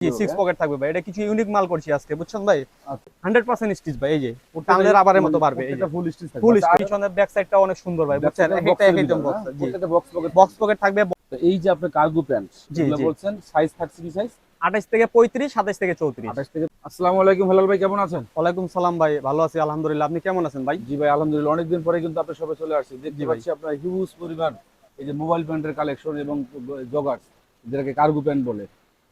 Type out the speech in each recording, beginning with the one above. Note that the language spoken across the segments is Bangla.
জি সিক্স পকেট থাকবে ভাই। এটা কিছু ইউনিক মাল করছি আজকে বুঝছেন ভাই। হান্ড্রেড পার্সেন্ট স্টিচ ভাই এই যে। টানলে রাবারের মতো পারবে এই ফুল স্টিচ ফুল স্টিচ পিছনের ব্যাক সাইডটা অনেক সুন্দর ভাই বুঝছেন? একটা একদম বক্স জি। বক্স পকেট বক্স পকেট থাকবে তো এই যে আপনার কার্গো প্যান্ট যেগুলো বলছেন সাইজ থাকছে কি সাইজ 28 থেকে 35 27 থেকে 34 28 থেকে আসসালামু আলাইকুম হেলাল ভাই কেমন আছেন? ওয়ালাইকুম সালাম ভাই ভালো আছি আলহামদুলিল্লাহ। আপনি কেমন আছেন ভাই? জি ভাই আলহামদুলিল্লাহ অনেকদিন পরে কিন্তু আপনার সবাই চলে আসছে। দেখতে পাচ্ছি আপনার হিউজ পরিমাণ এই যে মোবাইল প্যান্টের কালেকশন এবং জগার্স যেটাকে কার্গো প্যান্ট বলে।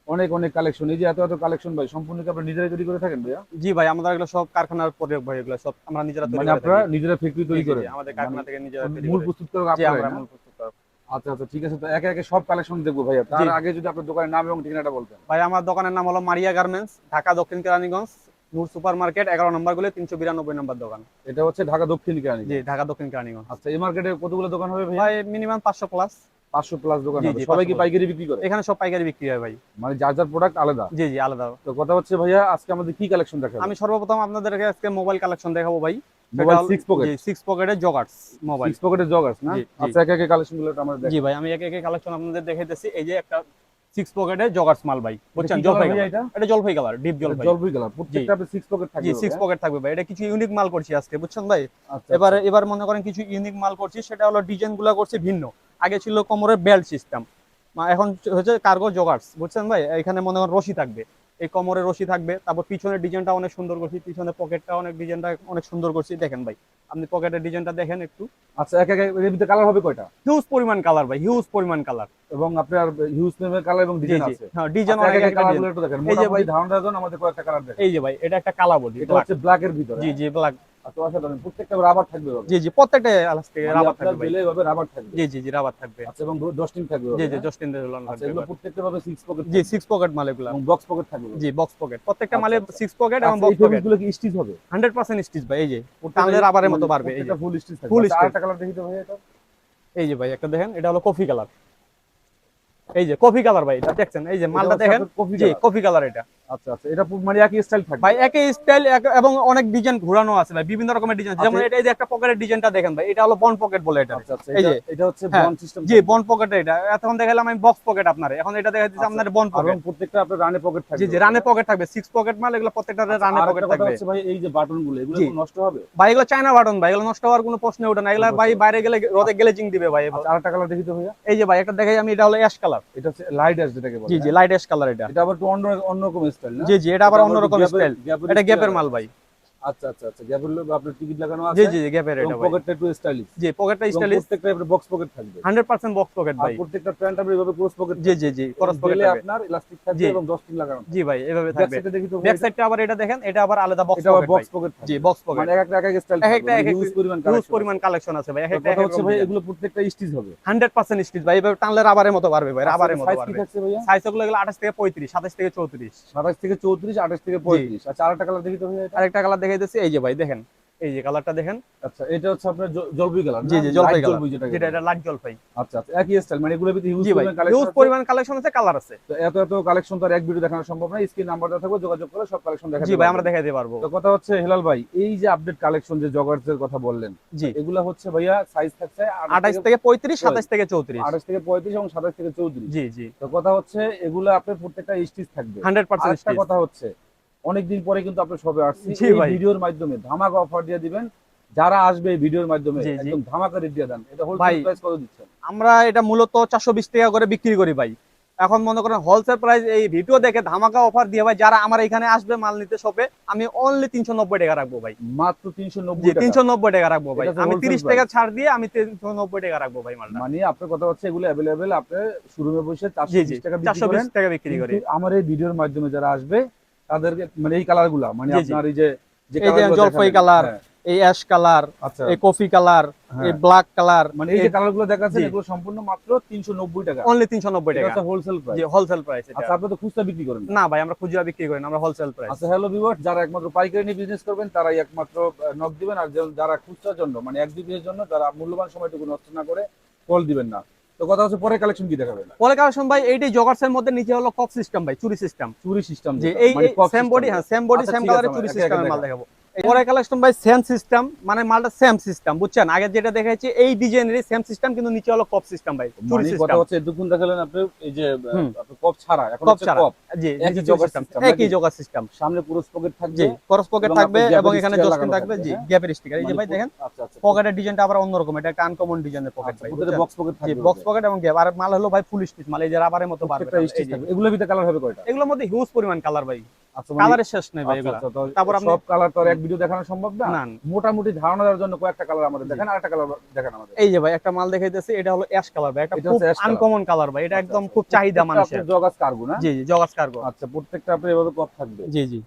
অনেক অনেক কালেকশন এই যে এত এত কালেকশন ভাই সম্পূর্ণ কি আপনারা নিজেরাই তৈরি করে থাকেন ভাইয়া? জি ভাই আমাদের এগুলো সব কারখানার প্রোডাক্ট ভাই এগুলো সব আমরা নিজেরা তৈরি মানে করে আপনারা নিজেরা ফ্যাক্টরি তৈরি জি, করেন? আমাদের কারখানা থেকে নিজেরা তৈরি মূল করে। প্রস্তুত করে আপনারা? আমরা মূল প্রস্তুত করি। আচ্ছা আচ্ছা ঠিক আছে। তো একে একে সব কালেকশন দেখব ভাইয়া। তার আগে যদি আপনার দোকানের নাম এবং ঠিকানাটা বলতেন। ভাই আমার দোকানের নাম হলো মারিয়া গার্মেন্টস ঢাকা দক্ষিণ কেরানীগঞ্জ নূর সুপার মার্কেট এগারো নম্বরগুলো তিনশো বিরানব্বই নম্বর দোকান। এটা হচ্ছে ঢাকা দক্ষিণ কেরানি জি ঢাকা দক্ষিণ কেরানীগঞ্জ। আচ্ছা এই মার্কেটে কতগুলো দোকান হবে ভাই মিনিমাম পাঁচশো প্লাস পাঁচশো প্লাস দোকান সবাই কি পাইকারি বিক্রি করে? এখানে সব পাইকারি বিক্রি হয় ভাই। মানে যার যার প্রোডাক্ট আলাদা। জি জি আলাদা। তো কথা হচ্ছে ভাইয়া আজকে আমাদের কি কালেকশন দেখাবো? আমি সর্বপ্রথম আপনাদেরকে আজকে মোবাইল কালেকশন দেখাবো ভাই। মোবাইল সিক্স পকেট সিক্স পকেটের জগার্স মোবাইল সিক্স পকেটের জগার্স না? জি, জি। আচ্ছা একে একে কালেকশনগুলো আমরা জি ভাই আমি একে একে কালেকশন আপনাদের দেখাইতেছি। এই যে একটা সিক্স জগার্স মাল ভাই। বুঝছেন? জলপাই এটা এটা জলপাই কালার ডিপ জলপাই। জলপাই কালার প্রত্যেকটা সিক্স পকেট থাকবে জি সিক্স পকেট থাকবে ভাই। এটা কিছু ইউনিক মাল করছি আজকে বুঝছেন ভাই? আচ্ছা এবার এবার মনে করেন কিছু ইউনিক মাল করছি সেটা হলো ডিজাইনগুলা করছি ভিন্ন। আগে ছিল কোমরের বেল্ট সিস্টেম। এখন হচ্ছে কার্গো জগার্স বুঝছেন ভাই? এখানে মনে করেন রশি থাকবে। এই কোমরের রশি থাকবে। তারপর পিছনের ডিজাইনটা অনেক সুন্দর করছি পিছনের পকেটটা অনেক ডিজাইনটা অনেক সুন্দর করছি। দেখেন ভাই আপনি পকেটের ডিজাইনটা দেখেন একটু। আচ্ছা এক একে এর ভিতরে কালার হবে কয়টা? হিউজ পরিমাণ কালার ভাই হিউজ পরিমাণ কালার এবং আপনার হিউজ নেমের কালার এবং ডিজাইন আছে। হ্যাঁ ডিজাইন আচ্ছা, অনেক একে একে একটা কালার দেখেন। এই যে ভাই- ধারণা দেন আমাদের কয়েকটা কালার দেখেন। এই যে ভাই এটা একটা কালা বডি এটা হচ্ছে ব্ল্যাক এর ভিতরে। জি জি ব্ল্যাক অসাধারণ প্রত্যেকটা রাবার থাকবে জি জি প্রত্যেকটা আলাস মানে রাবার থাকবে ভাই। দিলে রাবার থাকবে। জি জি জি রাবার থাকবে। আচ্ছা এবং ডস্টিং থাকবে জি জি হ্যাঁ? জাস্ট ইন দ্য আচ্ছা এগুলো প্রত্যেকটা ভাবে সিক্স পকেট জি সিক্স পকেট মাল এগুলা এবং বক্স পকেট থাকবে জি বক্স পকেট প্রত্যেকটা আচ্ছা, মালে আচ্ছা। পকেট এবং আচ্ছা, বক্স পকেট ফেব্রিকগুলো কি স্টিচ হবে? হান্ড্রেড পার্সেন্ট স্টিচ ভাই এই যে। রাবারের মতো পারবে এই যে। ফুল স্টিচ থাকবে। Full আচ্ছা, আরেকটা কালার দেখি তো ভাই এটা। এই যে ভাই একটা দেখেন এটা হলো কফি কালার এই যে কফি কালার ভাই এটা দেখছেন? এই যে মালটা দেখেন? জি কফি কালার এটা। আচ্ছা আচ্ছা এটা মানে একই স্টাইল থাকবে। ভাই একই স্টাইল এবং অনেক ডিজাইন ঘোরানো আছে ভাই বিভিন্ন রকমের ডিজাইন আচ্ছা, যেমন এটা এই যে একটা পকেটের ডিজাইনটা দেখেন ভাই এটা হলো বন পকেট বলে এটা। আচ্ছা আচ্ছা এই যে, এটা হচ্ছে হ্যাঁ, বন সিস্টেম জি বন পকেট এটা। এখন দেখালাম আমি বক্স পকেট আপনার। এখন এটা দেখা আচ্ছা, আপনার বন এবং পকেট প্রত্যেকটা আপনার রানে পকেট থাকবে। জি জি রানে পকেট থাকবে সিক্স পকেট মাল এগুলো প্রত্যেকটা রানে পকেট থাকবে। হচ্ছে ভাই এই যে বাটনগুলো এগুলো। নষ্ট হবে? ভাই এগুলো চায়না বাটন ভাই এগুলো নষ্ট হওয়ার কোনো প্রশ্ন ওঠে না। এগুলো ভাই বাইরে গেলে রোদে গেলে জিং দিবে ভাই। আচ্ছা আরেকটা কালার দেখি তো ভাইয়া। এই যে ভাই একটা দেখাই আমি এটা হলো অ্যাশ কালার এটা হচ্ছে লাইট অ্যাশ যেটাকে বলে জি জি? লাইট অ্যাশ কালার এটা। এটা আবার একটু অন্য অন্যরকম স্টাইল না? জি জি এটা আবার এটা অন্যরকম স্টাইল এটা গ্যাপের মাল ভাই। আচ্ছা আচ্ছা আচ্ছা গ্যাপের লোক আপনার টিকিট লাগানো আছে? জি জি জি গ্যাপের এটা পকেটটা একটু স্টাইলিশ জি পকেটটা স্টাইলিশ প্রত্যেকটা আপনার বক্স পকেট থাকবে। হান্ড্রেড পার্সেন্ট বক্স পকেট ভাই। প্রত্যেকটা প্যান্ট আপনি এভাবে ক্রস পকেট জি জি জি ক্রস পকেট আপনার ইলাস্টিক থাকবে। এবং ডস্টিং লাগানো জি ভাই এভাবে থাকবে। দেখি তো ব্যাক সাইডটা আবার এটা দেখেন এটা আবার আলাদা বক্স এটা বক্স পকেট জি বক্স পকেট মানে এক একটা এক এক স্টাইল এক একটা এক এক ইউজ পরিমাণ কালেকশন পরিমাণ কালেকশন আছে ভাই এক একটা হচ্ছে ভাই এগুলো প্রত্যেকটা স্টিচ হবে। হান্ড্রেড পার্সেন্ট স্টিচ ভাই এভাবে টানলে রাবারের মতো পারবে ভাই রাবারের মতো সাইজ কি পারবে সাইজগুলো এগুলো আঠাশ থেকে পঁয়ত্রিশ সাতাশ থেকে চৌত্রিশ। 27 থেকে 34 28 থেকে 35 আচ্ছা আরেকটা কালার দেখি তো এটা? আরেকটা কালার দেখাই দিচ্ছি এই যে ভাই দেখেন এই যে কালারটা দেখেন। আচ্ছা এটা হচ্ছে আপনার জলপাই কালার জি জি জলপাই কালার জলপাই যেটা যেটা এটা লাইট জলপাই। আচ্ছা আচ্ছা একই স্টাইল মানে এগুলো ভিতরে হিউজ পরিমাণ কালেকশন হিউজ পরিমাণ কালেকশন আছে কালার আছে। তো এত এত কালেকশন তো আর এক ভিডিও দেখানো সম্ভব না স্ক্রিন নাম্বারটা থাকবে যোগাযোগ করে সব কালেকশন দেখাতে জি ভাই। আমরা দেখাইতে পারব। তো কথা হচ্ছে হেলাল ভাই এই যে আপডেট কালেকশন যে জগার্স এর কথা বললেন জি। এগুলা হচ্ছে ভাইয়া সাইজ থাকছে আঠাশ থেকে পঁয়ত্রিশ সাতাশ থেকে চৌত্রিশ। 28 থেকে 35 এবং 27 থেকে 34 জি জি। তো কথা হচ্ছে এগুলো আপনার প্রত্যেকটা স্টিচ থাকবে। হান্ড্রেড পার্সেন্ট আরেকটা কথা হচ্ছে অনেকদিন পরে কিন্তু আপনার সবে আসছি। এই ভিডিওর মাধ্যমে ধামাকা অফার দিয়ে দিবেন। যারা আসবে এই ভিডিওর মাধ্যমে। একদম ধামাকা রেট দিয়ে দেন। এটা। হোলসেল প্রাইস কত দিচ্ছেন? আমরা এটা মূলত চারশো বিশ টাকা করে বিক্রি করি ভাই। এখন মনে করেন হোলসেল প্রাইস এই ভিডিও দেখে ধামাকা অফার দিয়ে ভাই যারা আমার এখানে আসবে মাল নিতে শপে আমি অনলি তিনশো নব্বই টাকা রাখব ভাই। মাত্র জি 390 টাকা। তিনশো নব্বই টাকা রাখব ভাই। আমি wholesale তিরিশ price। টাকা ছাড় দিয়ে আমি তিনশো নব্বই টাকা রাখব ভাই মালটা। মানে আপনার কথা হচ্ছে এগুলো অ্যাভেলেবেল আপনি শোরুমে বসে জি জি। 420 টাকা বিক্রি করেন। টাকা বিক্রি করি। আমার এই ভিডিওর মাধ্যমে যারা আসবে তাদেরকে মানে এই কালারগুলা মানে। আপনার এই যে এই যে জলপাই কালার, হ্যাঁ, এই অ্যাশ কালার আচ্ছা। এই কফি কালার হ্যাঁ। এই ব্ল্যাক কালার মানে এই যে কালারগুলো দেখাচ্ছেন এগুলো সম্পূর্ণ মাত্র 390 টাকা। অনলি তিনশো নব্বই এটা টাকা। হোলসেল প্রাইস জি হোলসেল প্রাইস এটা। আচ্ছা আপনি তো খুচরা বিক্রি করেন না। ভাই আমরা খুচরা বিক্রি করি না আমরা হোলসেল প্রাইস আচ্ছা হ্যালো ভিউয়ার্স যারা একমাত্র পাইকারি নিয়ে বিজনেস করবেন তারাই একমাত্র নক দিবেন আর যারা খুচরার জন্য মানে এক দুই দিনের জন্য যারা মূল্যবান সময়টুকু নষ্ট না করে কল দিবেন না। তো কথা হচ্ছে পরে কালেকশন কি দেখাবে? পরে কালেকশন ভাই এইটাই জগার্স এর মধ্যে নিচে হলো কপ সিস্টেম ভাই চুরি সিস্টেম চুরি সিস্টেম যে এই সেম বডি হ্যাঁ সেম বডি সেম কালারে চুরি সিস্টেম সিস্টেমের মাল দেখাবো। পরে কালেকশন ভাই সেম সিস্টেম মানে মালটা সেম সিস্টেম বুঝছেন? আগে যেটা দেখাচ্ছি এই ডিজাইনেরই সেম সিস্টেম কিন্তু নিচে হলো কপ সিস্টেম ভাই চুরি সিস্টেম হচ্ছে এতক্ষণ দেখালেন আপনি এই যে কপ ছাড়া এখন কপ ছাড়া। জি একই সিস্টেম একই? সিস্টেম সামনে পুরো পকেট থাকবে ক্রস পকেট থাকবে এবং এখানে জস্টিন থাকবে। জি? গ্যাপের স্টিকার এই যে মানে ভাই দেখেন আচ্ছা আচ্ছা। পকেটের ডিজাইনটা আবার অন্যরকম এটা একটা আনকমন ডিজাইনের পকেট আচ্ছা, ভাই বক্স পকেট থাকবে বক্স পকেট এবং গ্যাপ আর মাল হলো ভাই ফুল স্টিচ মাল এই যে রাবারের মতো থাকবে। এগুলোর ভিতরে কালার হবে কয়টা? এগুলোর মধ্যে হিউজ পরিমাণ কালার ভাই। আচ্ছা মানে- কালারের শেষ নেই ভাই আচ্ছা, এগুলো। আচ্ছা, তারপর আপনি- সব কালার তো এক ভিডিও দেখানো সম্ভব না? না মোটামুটি ধারণা দেওয়ার জন্য কয়েকটা কালার আমাদের দেখেন আরেকটা কালার দেখেন আমাদের। এই যে ভাই একটা মাল দেখাইতেছি এটা হলো অ্যাশ কালার ভাই এটা খুব। আনকমন কালার ভাই এটা আচ্ছা, একদম আচ্ছা। খুব চাহিদা মানুষের। জগাস কার্গো না? জি জি জগাস কার্গো আচ্ছা প্রত্যেকটা আপনি এভাবে কপ থাকবে। জি জি।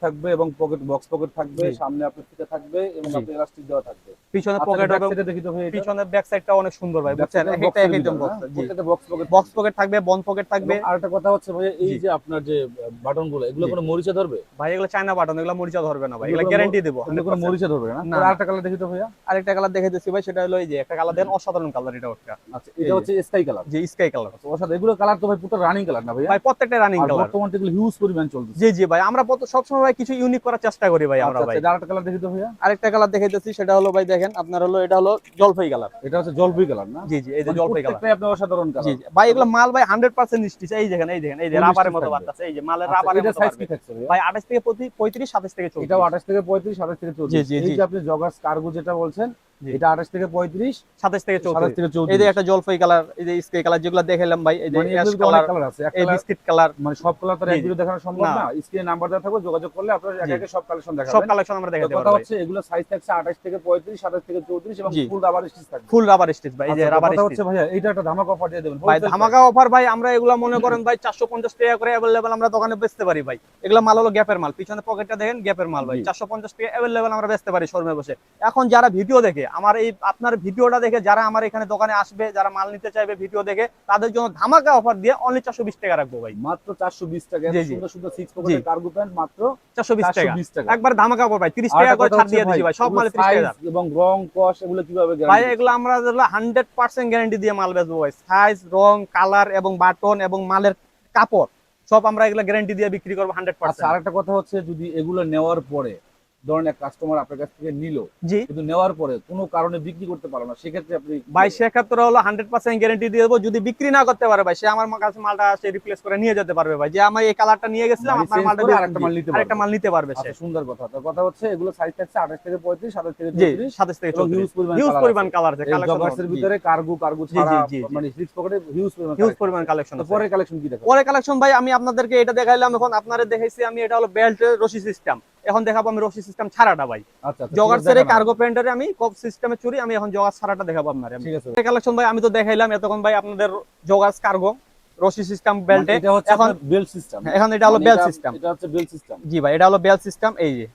থাকবে এবং পকেট বক্স পকেট থাকবে সামনে আপনার ফিতে থাকবে এবং আপনার ইলাস্টিক দেওয়া থাকবে। পিছনে পকেট দেখি তো ভাই এটা। পিছনের ব্যাক সাইডটা অনেক সুন্দর ভাই বুঝছেন? side এ একটা box এর একই ভিতরে, বক্স? প্রত্যেকটা box pocket বক্স পকেট থাকবে বন পকেট থাকবে। এবং আরেকটা কথা হচ্ছে ভাই এই যে আপনার যে বাটনগুলো এগুলো কোনো মরিচা ধরবে? ভাই এগুলো চায়না বাটন এগুলো মরিচা ধরবে না ভাই এগুলো গ্যারান্টি দেবো। এগুলো কোনো মরিচা ধরবে না। আর আরেকটা কালার দেখি তো ভাইয়া। আরেকটা কালার দেখাইতেছি ভাই সেটা হলো এই যে একটা কালার দেন অসাধারণ কালার এটা ওটা। আচ্ছা এটা হচ্ছে স্কাই কালার যে স্কাই কালার আচ্ছা ওর এগুলো কালার তো ভাই পুরো রানিং কালার না ভাইয়া? ভাই প্রত্যেকটা রানিং কালার বর্তমানে এগুলো হিউজ পরিমাণ চলতেছে। জি জি ভাই আমরা প্রত- সবসময় ভাই কিছু ইউনিক করার চেষ্টা করি ভাই আমরা আচ্ছা, ভাই। আচ্ছা, আরেকটা কালার দেখাই তো ভাইয়া। আরেকটা কালার দেখাইতেছি সেটা হলো ভাই দেখেন আপনার হলো এটা হলো জলপাই কালার এটা হচ্ছে জলপাই কালার না? জি জি এই যে জলপাই কালার এটা আপনার অসাধারণ জি কালার জি। ভাই এগুলো মাল ভাই 100% স্টিচ এই দেখেন এই দেখেন এই যে রাবারের মতো। বাতাস এই যে মালের আচ্ছা, রাবারের মতো সাইজ কি থাকছে ভাই 28 থেকে 35 27 থেকে 34 এটাও 28 থেকে 35 27 থেকে 34 জি, জি, এই যে আপনি জগার্স কার্গো যেটা বলছেন জি। এটা 28 থেকে 35 27 থেকে 27 34 থেকে 34 এই যে একটা জলপাই কালার এই যে স্কাই কালার যেগুলো দেখাইলাম ভাই এই যে মানে অ্যাশ এগুলো তো কালার অনেক কালার আছে এক এই কালার বিস্কিট কালার মানে সব কালার তো আর জি, এক জি। ভিডিও দেখানো সম্ভব না। না স্ক্রিনে নাম্বার দেওয়া থাকবে যোগাযোগ করলে আপনারা জি। একে একে সব কালেকশন সব দেখাবেন কালেকশন আমরা তো দেখাতে কথা পারবো হচ্ছে এগুলো সাইজ থাকছে 28 থেকে 35 27 থেকে 34 এবং জি। ফুল রাবার স্টিচ থাকবে ফুল রাবার স্টিচ ভাই এই যে আচ্ছা, তো রাবার কথা স্টিচ হচ্ছে ভাইয়া এইটা একটা ধামাকা অফার দিয়ে দেবেন ভাই wholesale ধামাকা অফার ভাই আমরা এগুলো মনে করেন ভাই 450 টাকা করে अवेलेबल আমরা দোকানে বেচতে পারি ভাই এগুলো মাল হলো গ্যাপের মাল পিছনে পকেটটা দেখেন গ্যাপের মাল ভাই জি। 450 টাকা अवेलेबल আমরা বেচতে পারি শোরুমে বসে এখন যারা ভিডিও দেখে আমার এই আপনার ভিডিওটা দেখে যারা আমার এখানে দোকানে আসবে যারা মাল নিতে চাইবে ভিডিও দেখে তাদের জন্য ধামাকা অফার দিয়ে অনলি 420 টাকা রাখব ভাই। মাত্র 420 টাকা। জি, এত সুন্দর সুন্দর সিক্স পকেটের কার্গো প্যান্ট মাত্র 420 টাকা। 420 টাকা। একবার ধামাকা অফার ভাই 30 আর টাকা করে ছাড় দিয়ে দিছি ভাই সব মালে 30 টাকা এবং রং কস এগুলো কীভাবে ভাই এগুলো আমরা হান্ড্রেড পার্সেন্ট গ্যারান্টি দিয়ে মাল বেচবো ভাই। সাইজ রং কালার এবং বাটন এবং মালের কাপড় সব আমরা এগুলো গ্যারান্টি দিয়ে বিক্রি করব হান্ড্রেড পার্সেন্ট আরেকটা কথা হচ্ছে যদি এগুলো নেওয়ার পরে ধরেন এক কাস্টমার আপনার কাছ থেকে নিল জি। কিন্তু নেওয়ার পরে কোনো কারণে বিক্রি করতে পারল না সেক্ষেত্রে আপনি ভাই সেক্ষেত্রে হলো হান্ড্রেড পার্সেন্ট গ্যারান্টি দিয়ে দেবো। যদি বিক্রি না করতে পারে ভাই সে আমার কাছে মালটা সে রিপ্লেস করে নিয়ে যেতে পারবে ভাই। যে আমি এই কালারটা নিয়ে গেছিলাম মানে আপনার মালটা আরেকটা মাল নিতে আরেকটা। মাল নিতে পারবে সে। আচ্ছা সুন্দর কথা। তো কথা হচ্ছে এগুলো সাইজ থাকছে 28 থেকে 35 27 থেকে জি 34 সাতাশ থেকে হিউজ পরিমাণ হিউজ পরিমাণ কালার আছে ভিতরে কার্গো কার্গো ছাড়া। মানে পকেটে হিউজ পরিমাণ হিউজ পরিমাণ কালেকশন পরে কালেকশন কি দেখাবো পরে কালেকশন ভাই আমি আপনাদেরকে এটা দেখাইলাম। এখন আপনারা দেখাইছি আমি এটা হলো বেল্ট রশি সিস্টেম এখন দেখাবো আমি রশি সিস্টেম ছাড়াটা ভাই। জগার সেরে জগার্সের কার্গো প্যান্টারে আমি কপ সিস্টেমে চুরি আমি এখন জগার ছাড়াটা দেখাবো আপনার। ঠিক আছে। কালেকশন ভাই আমি তো দেখাইলাম এতক্ষণ ভাই আপনাদের জগার্স কার্গো রশি সিস্টেম বেল্টে মানে এটা হচ্ছে এখন- এখন বেল সিস্টেম এখন এটা হলো বেল সিস্টেম এটা হচ্ছে বেল সিস্টেম জি ভাই এটা হলো বেল সিস্টেম এই যে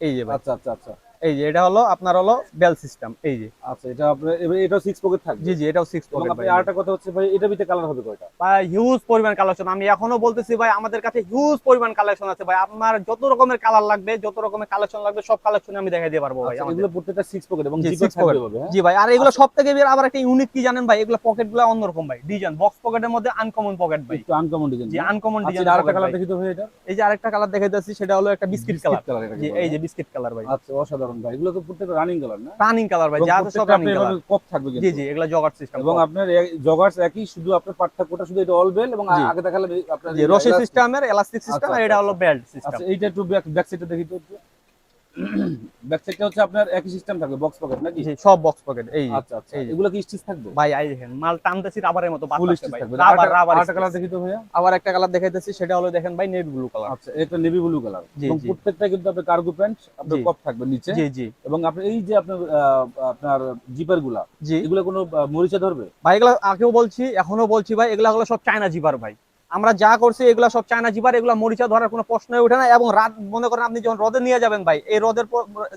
এই যে ভাই। আচ্ছা আচ্ছা আচ্ছা। এই যে এটা হলো আপনার হলো বেল সিস্টেম এই যে। আচ্ছা এটা আপনার এটাও সিক্স পকেট থাকবে। জি জি এটাও সিক্স পকেট আপনি আরেকটা কথা হচ্ছে ভাই এটা ভিতরে কালার হবে কয়টা? ভাই হিউজ পরিমাণ কালেকশন আমি এখনও বলতেছি ভাই আমাদের কাছে হিউজ পরিমাণ কালেকশন আছে ভাই। আপনার যত রকমের কালার লাগবে যত রকমের কালেকশন লাগবে সব কালেকশন আমি দেখাই দিতে পারব ভাই আচ্ছা। এগুলো প্রত্যেকটা সিক্স পকেট এবং জি, জিপার থাকবে হবে হ্যাঁ? জি ভাই আর এগুলো সব থেকে বের আবার একটা ইউনিক কি জানেন ভাই? এগুলো পকেটগুলো অন্যরকম ভাই। ডিজাইন বক্স পকেটের মধ্যে আনকমন পকেট ভাই। একটু আনকমন ডিজাইন জি আনকমন আচ্ছা ডিজাইন আরেকটা কালার দেখি তো ভাই এটা। এই যে আরেকটা কালার দেখাইতেছি সেটা হলো একটা বিস্কিট কালার কালার জি এই যে বিস্কিট কালার ভাই। আচ্ছা অসাধারণ ভাই এগুলো তো প্রত্যেকটা রানিং কালার না? রানিং কালার ভাই যা সব রানিং কালার কপ থাকবে জি জি এগুলো জগার সিস্টেম এবং আপনার জগার্স একই শুধু আপনার পার্থক্যটা শুধু এটা অল বেল এবং আগে দেখালে আপনার রশি সিস্টেমের এলাস্টিক সিস্টেম আচ্ছা, আর এটা আচ্ছা, হলো বেল্ট সিস্টেম আচ্ছা এইটা একটু ব্যাক সাইডটা দেখি তো ব্যাক সাইডটা হচ্ছে আপনার একই সিস্টেম থাকবে বক্স পকেট নাকি? সব বক্স পকেট এই আচ্ছা আচ্ছা। এগুলো কি স্টিচ থাকবে? ভাই আই দেখেন মাল টানতেছি রাবারের মতো ফুল স্টিচ থাকবে। রাবার রাবার আরেকটা কালার দেখি তো ভাইয়া। আবার একটা কালার দেখাইতেছি সেটা হলো দেখেন ভাই নেভি ব্লু কালার আচ্ছা এটা নেভি ব্লু কালার এবং প্রত্যেকটা কিন্তু আপনার কার্গো প্যান্ট আপনার কপ থাকবে নিচে। জি জি। এবং আপনার এই যে আপনার আপনার জিপারগুলা এগুলো কোনো মরিচা ধরবে? ভাই এগুলো আগেও বলছি এখনও বলছি ভাই এগুলা হলো সব চায়না জিপার ভাই। আমরা যা করছি এগুলা সব চায়না জিপার এগুলা মরিচা ধরার কোনো প্রশ্নই ওঠে না। এবং রাত মনে করেন আপনি যখন রোদে নিয়ে যাবেন ভাই এই রোদের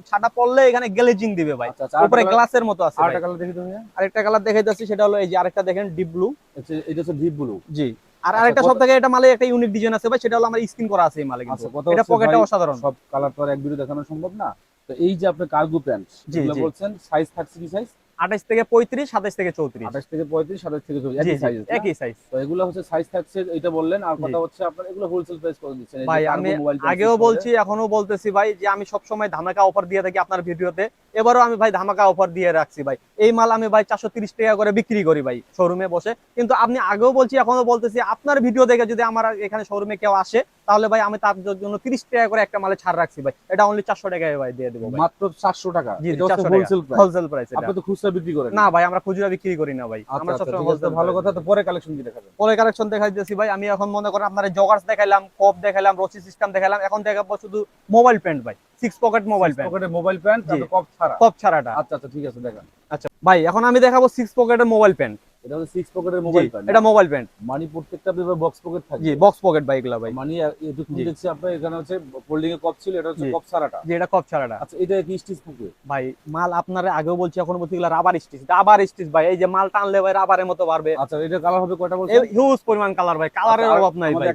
ছাটা পড়লে এখানে গ্লেজিং দিবে ভাই। আচ্ছা আচ্ছা উপরে গ্লাসের মতো আছে আরেকটা কালার দেখি তো ভাইয়া আরেকটা কালার দেখাইতেছি সেটা হলো এই যে আরেকটা দেখেন ডিপ ব্লু আচ্ছা এটা হচ্ছে ডিপ ব্লু জি। আর আরেকটা সব থেকে এটা মালে একটা ইউনিক ডিজাইন আছে ভাই সেটা হলো আমার স্ক্রিন করা আছে এই মালে কিন্তু। এটা হচ্ছে পকেটে অসাধারণ। সব কালার তো আর এক ভিডিও দেখানো সম্ভব না। তো এই যে আপনার কার্গো প্যান্ট জি, যেগুলো বলছেন সাইজ থাকছে কি সাইজ আঠাশ থেকে পঁয়ত্রিশ সাতাশ থেকে চৌত্রিশ। আঠাশ থেকে পঁয়ত্রিশ সাতাশ থেকে চল্লিশ জি একই সাইজ একই সাইজ তো এগুলো হচ্ছে সাইজ থাকছে এটা বললেন আর কথা হচ্ছে আপনার এগুলো হোলসেল প্রাইস করে দিচ্ছেন ভাই আমি আগেও বলছি এখনও বলতেছি ভাই যে আমি সবসময় ধামাকা অফার দিয়ে থাকি আপনার ভিডিওতে। এবারও আমি ভাই ধামাকা অফার দিয়ে রাখছি ভাই। এই মাল আমি ভাই চারশো তিরিশ টাকা করে বিক্রি করি ভাই শোরুমে বসে। কিন্তু আপনি আগেও বলছি এখনও বলতেছি আপনার ভিডিও দেখে যদি আমার এখানে শোরুমে কেউ আসে তাহলে ভাই আমি তার জন্য তিরিশ টাকা করে একটা মালে ছাড় রাখছি ভাই। এটা অনলি চারশো টাকায় ভাই দিয়ে দেবো মাত্র চারশো টাকা জি হোলসেল প্রাইস হোলসেল প্রাইস আপনি তো খুচরা বিক্রি করেন? না ভাই আমরা খুচরা বিক্রি করি না ভাই। আচ্ছা আমরা আচ্ছা সবসময় হোলসেল ভালো কথা তো পরে কালেকশন দিয়ে দেখাবেন। পরে কালেকশন দেখাই দিয়েছি ভাই আমি এখন মনে করেন আপনার জগার্স দেখাইলাম কপ দেখাইলাম রসি সিস্টেম দেখাইলাম এখন দেখাবো শুধু মোবাইল প্যান্ট ভাই সিক্স পকেট মোবাইল প্যান্ট পকেটে মোবাইল প্যান্ট। কপ ছাড়া। কপ ছাড়াটা। আচ্ছা আচ্ছা ঠিক আছে দেখেন। আচ্ছা ভাই এখন আমি দেখাবো সিক্স পকেটের মোবাইল প্যান্ট এটা সিক্স পকেটের মোবাইল প্যান্ট এটা মোবাইল প্যান্ট মানে প্রত্যেকটা বক্স পকেট থাকে। জি বক্স পকেট ভাই এগুলা ভাই। মানে এটুকু জি। দেখছি আপনার এখানে হচ্ছে ফোল্ডিং এর কপ ছিল এটা হচ্ছে কপ ছাড়াটা। যে এটা কপ ছাড়াটা। আচ্ছা এটা কি স্টিচ থাকে ভাই মাল আপনারা আগেও বলছি এখন বলছি এগুলা রাবার স্টিচ রাবার স্টিচ ভাই এই যে মাল টানলে ভাই রাবারের মতো পারবে আচ্ছা এটা কালার হবে কয়টা বলছেন? হিউজ পরিমাণ কালার ভাই কালারের আচ্ছা, অভাব নাই ভাই।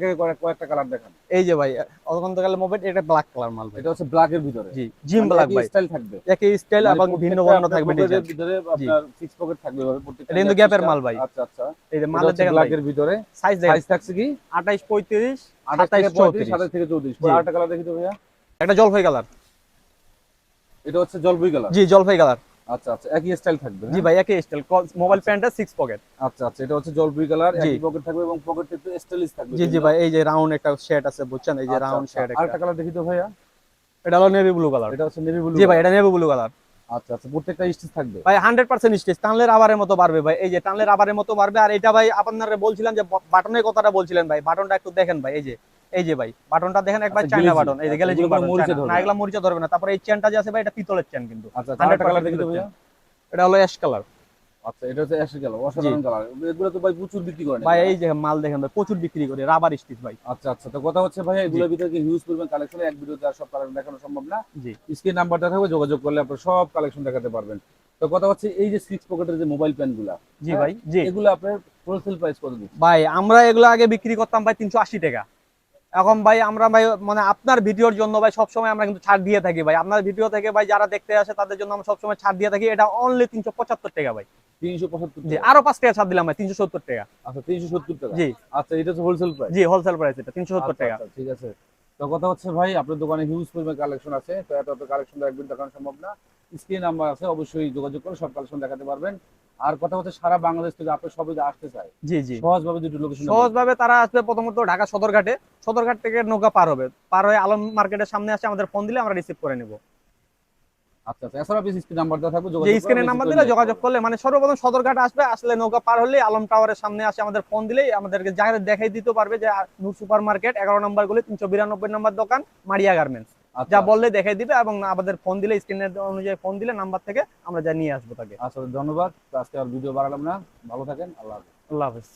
কয়েকটা কালার দেখান। এই যে ভাই অতন্ত গেলে মোবাইল এটা ব্ল্যাক কালার মাল ভাই। এটা হচ্ছে ব্ল্যাক এর ভিতরে। জি জিম ব্ল্যাক ভাই। স্টাইল থাকবে। একই স্টাইল মানে এবং ভিন্ন বর্ণ থাকবে ভিতরে আপনার সিক্স পকেট থাকবে প্রত্যেকটা এটা কিন্তু গ্যাপের মাল ভাই। আচ্ছা আচ্ছা। এই যে মালের দেখেন ব্ল্যাক এর ভিতরে। সাইজ দেখেন। সাইজ থাকছে কি? আঠাইশ পঁয়ত্রিশ 28 থেকে 27 35 34 27 থেকে 34 জি। আরেকটা কালার দেখি তো ভাইয়া। একটা জলপাই কালার এটা হচ্ছে জলপাই কালার জি জলপাই কালার আচ্ছা আচ্ছা। একই স্টাইল থাকবে জি হ্যাঁ? ভাই একই স্টাইল মোবাইল প্যান্টের সিক্স পকেট আচ্ছা আচ্ছা। এটা হচ্ছে জলপাই কালার একই পকেট থাকবে এবং পকেটে একটু স্টাইলিশ থাকবে জি জি ভাই এই যে রাউন্ড একটা শেড আছে বুঝছেন? এই যে আচ্ছা, রাউন্ড আচ্ছা। শেড আরেকটা কালার দেখি তো ভাইয়া। এটা হলো নেভি ব্লু কালার এটা হচ্ছে নেভি ব্লু জি ভাই এটা নেভি ব্লু কালার আচ্ছা আচ্ছা প্রত্যেকটা থাকবে? ভাই হান্ড্রেড পার্সেন্ট স্টেজ টানলে রাবারের মতো বাড়বে ভাই। এই যে টানলে রাবারের মতো বাড়বে। আর এটা ভাই আপনারা বলছিলেন যে বাটনের কথাটা বলছিলেন ভাই। বাটনটা একটু দেখেন ভাই এই যে এই যে ভাই বাটনটা দেখেন একবার আচ্ছা, চাইনা বাটন এই যে চায়না। ধরবে না এগুলা মরিচা ধরবে না। তারপরে এই চেনটা যে আছে ভাই এটা পিতলের চেন কিন্তু। আচ্ছা আচ্ছা 100% আরেকটা কালার দেখি তো হচ্ছে। ভাইয়া। এটা হলো অ্যাশ কালার আচ্ছা এটা হচ্ছে কালার অসাধারণ কালার। এগুলো তো ভাই প্রচুর বিক্রি করেন ভাই এই যে মাল দেখেন ভাই প্রচুর বিক্রি করে রাবার স্টিচ ভাই। আচ্ছা আচ্ছা তো কথা হচ্ছে ভাই এগুলোর ভিতরে কি হিউজ পরিমাণ কালেকশন এক ভিডিওতে আর সব কালেকশন দেখানো সম্ভব না? জি। স্ক্রিন নাম্বারটা থাকবে যোগাযোগ করলে আপনি সব কালেকশন দেখাতে পারবেন। তো কথা হচ্ছে এই যে সিক্স পকেটের যে মোবাইল প্যানগুলা জি হ্যাঁ, ভাই জি। এগুলো আপনার হোলসেল প্রাইস কত দিচ্ছেন ভাই আমরা এগুলো আগে বিক্রি করতাম ভাই তিনশো আশি টাকা। এখন ভাই আমরা ভাই মানে আপনার ভিডিওর জন্য ভাই সবসময় আমরা কিন্তু ছাড় দিয়ে থাকি ভাই। আপনার ভিডিও থেকে ভাই যারা দেখতে আসে তাদের জন্য আমরা সবসময় ছাড় দিয়ে থাকি। এটা অনলি তিনশো পঁচাত্তর টাকা ভাই। তিনশো পঁচাত্তর জি আরও পাঁচ টাকা ছাড় দিলাম ভাই তিনশো সত্তর টাকা। আচ্ছা তিনশো সত্তর টাকা? জি। আচ্ছা এটা হচ্ছে হোলসেল প্রাইস জি হোলসেল প্রাইস এটা তিনশো সত্তর টাকা। ঠিক আছে। তো কথা হচ্ছে ভাই আপনার দোকানে হিউজ পরিমাণ কালেকশন আছে তো এত এত কালেকশন একদিন দেখানো সম্ভব না। স্ক্রিন নাম্বার আছে অবশ্যই যোগাযোগ করে সব কালেকশন দেখাতে পারবেন। আর কথা হচ্ছে সারা বাংলাদেশ থেকে আপনার সবাই আসতে চায় জি জি। সহজভাবে দুটো লোকেশন সহজভাবে তারা আসবে প্রথমত ঢাকা সদরঘাটে। সদরঘাট থেকে নৌকা পার হবে। পার হয়ে আলম মার্কেটের সামনে আসে আমাদের ফোন দিলে আমরা রিসিভ করে নেব। আচ্ছা আচ্ছা। এছাড়া বেশি স্ক্রিন নাম্বার দেওয়া থাকবে যে স্ক্রিনের নাম্বার দিলে যোগাযোগ। করলে মানে সর্বপ্রথম সদরঘাট আসবে আসলে নৌকা পার হলে আলম টাওয়ারের সামনে আসে আমাদের ফোন দিলেই আমাদেরকে জায়গা দেখাই দিতে পারবে যে নূর সুপার মার্কেট এগারো নম্বর গুলি তিনশো বিরানব্বই নম্বর দোকান মারিয়া গার্মেন্টস আচ্ছা, যা বললে দেখাই দিবে এবং আমাদের ফোন দিলে স্ক্রিনের অনুযায়ী ফোন দিলে নাম্বার থেকে আমরা যা নিয়ে আসব তাকে। আচ্ছা ধন্যবাদ। আজকে আর ভিডিও বাড়ালাম না। ভালো থাকেন আল্লাহ হাফেজ। আল্লাহ হাফিজ।